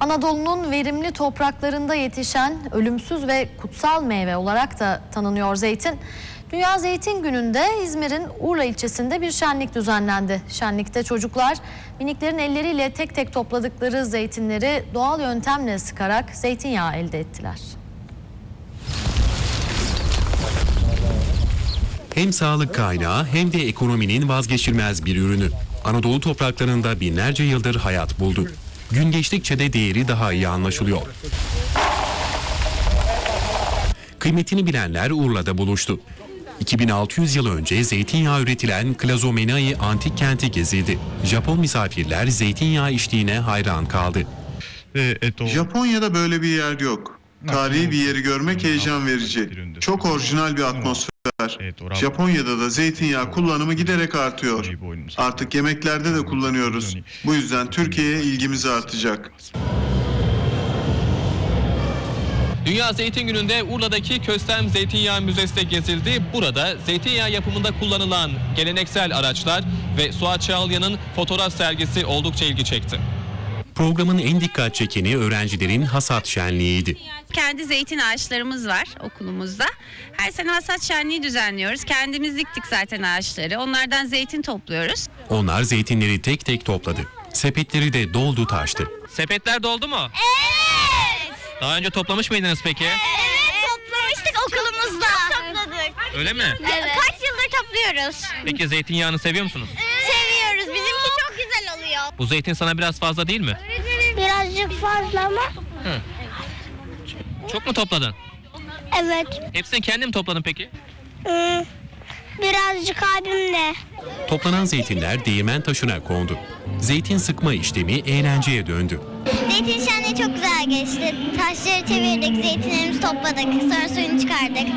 Anadolu'nun verimli topraklarında yetişen ölümsüz ve kutsal meyve olarak da tanınıyor zeytin. Dünya Zeytin Günü'nde İzmir'in Urla ilçesinde bir şenlik düzenlendi. Şenlikte çocuklar miniklerin elleriyle tek tek topladıkları zeytinleri doğal yöntemle sıkarak zeytinyağı elde ettiler. Hem sağlık kaynağı hem de ekonominin vazgeçilmez bir ürünü. Anadolu topraklarında binlerce yıldır hayat buldu gün geçtikçe de değeri daha iyi anlaşılıyor. Kıymetini bilenler Urla'da buluştu. 2600 yıl önce zeytinyağı üretilen Klazomenai antik kenti gezildi. Japon misafirler zeytinyağı içtiğine hayran kaldı. Japonya'da böyle bir yer yok. Tarihi bir yeri görmek heyecan verecek. Çok orijinal bir atmosfer. Japonya'da da zeytinyağı kullanımı giderek artıyor. Artık yemeklerde de kullanıyoruz. Bu yüzden Türkiye'ye ilgimiz artacak. Dünya Zeytin Günü'nde Urla'daki Köstem Zeytinyağı Müzesi de gezildi. Burada zeytinyağı yapımında kullanılan geleneksel araçlar ve Suat Çağlayan'ın fotoğraf sergisi oldukça ilgi çekti. Programın en dikkat çekeni öğrencilerin hasat şenliğiydi. Kendi zeytin ağaçlarımız var okulumuzda. Her sene hasat şenliği düzenliyoruz. Kendimiz diktik zaten ağaçları. Onlardan zeytin topluyoruz. Onlar zeytinleri tek tek topladı. Sepetleri de doldu taştı. Sepetler doldu mu? Evet. Daha önce toplamış mıydınız peki? Evet toplamıştık okulumuzda. Topladık. Öyle mi? Evet. Kaç yıldır topluyoruz. Peki zeytinyağını seviyor musunuz? Seviyoruz. Bizimki çok güzel oluyor. Bu zeytin sana biraz fazla değil mi? Birazcık fazla ama. Çok mu topladın? Evet. Hepsini kendin mi topladın peki? Hmm, Birazcık abimle. Toplanan zeytinler değirmen taşına kondu. Zeytin sıkma işlemi eğlenceye döndü. Zeytin şenliği çok güzel geçti. Taşları çevirdik, zeytinlerimizi topladık. Sonra suyunu çıkardık.